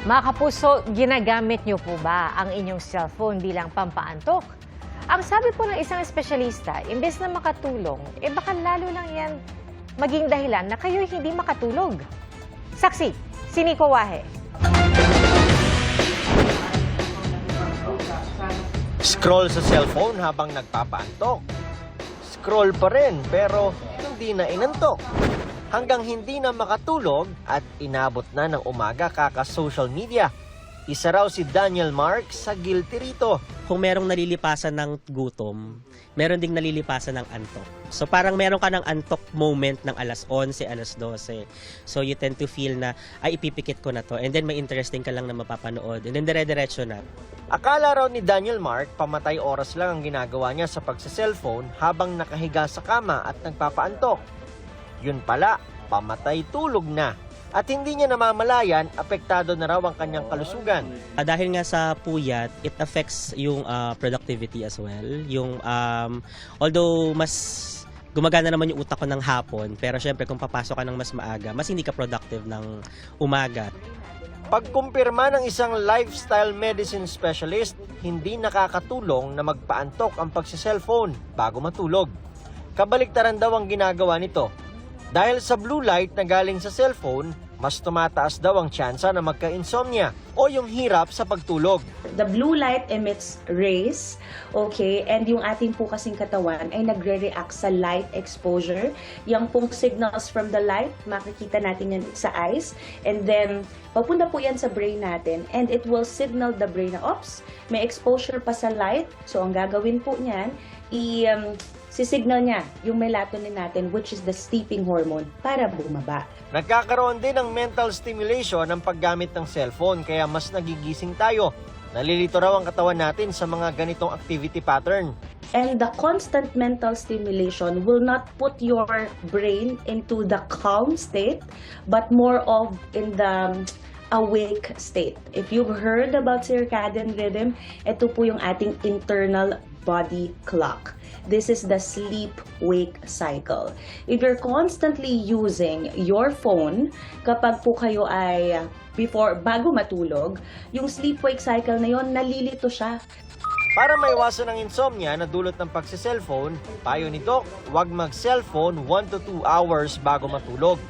Mga kapuso, ginagamit niyo po ba ang inyong cellphone bilang pampaantok? Ang sabi po ng isang espesyalista, imbes na makatulong, eh baka lalo lang yan maging dahilan na kayo'y hindi makatulog. Saksi, si Nico Wahe. Scroll sa cellphone habang nagpapaantok. Scroll pa rin pero hindi na inantok. Hanggang hindi na makatulog at inabot na ng umaga kaka-social media. Isa raw si Daniel Mark sa guilty rito. kung merong nalilipasan ng gutom, meron ding nalilipasan ng antok. So parang meron ka ng antok moment ng alas 11, alas 12. So you tend to feel na, ay ipipikit ko na to. And then may interesting ka lang na mapapanood. And then dire-diretso na. Akala raw ni Daniel Mark pamatay oras lang ang ginagawa niya sa pagsa-cellphone habang nakahiga sa kama at nagpapaantok. Yun pala, pamatay tulog na. At hindi niya namamalayan, apektado na raw ang kanyang kalusugan. Ah, dahil nga sa puyat, it affects yung ah, productivity as well. Yung, um, although mas gumagana naman yung utak ko ng hapon, pero syempre kung papasok ka ng mas maaga, mas hindi ka productive ng umaga. Pagkumpirma ng isang lifestyle medicine specialist, hindi nakakatulong na magpaantok ang pagsiselfone bago matulog. Kabaliktaran daw ang ginagawa nito. Dahil sa blue light na galing sa cellphone, mas tumataas daw ang tsansa na magka-insomnia o yung hirap sa pagtulog. The blue light emits rays, okay, and yung ating po kasing katawan ay nagre-react sa light exposure. Yung pong signals from the light, makikita natin yan sa eyes, and then papunta po yan sa brain natin, and it will signal the brain na, ops, may exposure pa sa light, so ang gagawin po niyan, i, um, sisignal niya yung melatonin natin, which is the sleeping hormone, para bumaba. Nagkakaroon din ng mental stimulation ng paggamit ng cellphone kaya mas nagigising tayo. Nalilito raw ang katawan natin sa mga ganitong activity pattern. And the constant mental stimulation will not put your brain into the calm state, but more of in the awake state. If you've heard about circadian rhythm, ito po yung ating internal body clock. This is the sleep-wake cycle. If you're constantly using your phone, kapag po kayo ay before bago matulog, yung sleep-wake cycle na yon nalilito siya. Para maiwasan ang insomnia na dulot ng pagsiselfone, payo ni Doc, huwag mag-cellphone 1 to 2 hours bago matulog.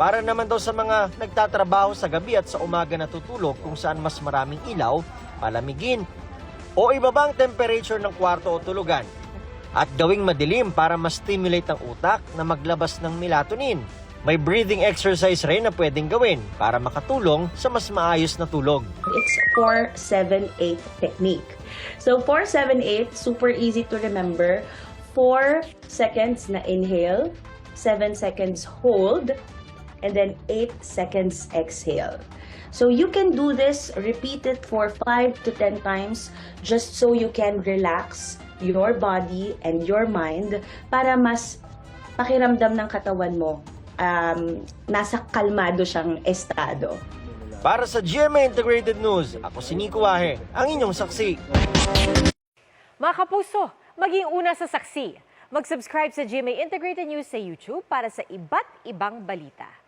Para naman daw sa mga nagtatrabaho sa gabi at sa umaga natutulog kung saan mas maraming ilaw, palamigin o ibabang temperature ng kwarto o tulugan. At gawing madilim para ma-stimulate ang utak na maglabas ng melatonin. May breathing exercise rin na pwedeng gawin para makatulong sa mas maayos na tulog. It's 4-7-8 technique. So 4-7-8, super easy to remember. 4 seconds na inhale, 7 seconds hold, and then 8 seconds exhale. So you can do this, repeat it for 5 to 10 times just so you can relax your body and your mind para mas pakiramdam ng katawan mo um, nasa kalmado siyang estado. Para sa GMA Integrated News, ako si Nico Wahe, ang inyong saksi. Mga kapuso, maging una sa saksi. Mag-subscribe sa GMA Integrated News sa YouTube para sa iba't ibang balita.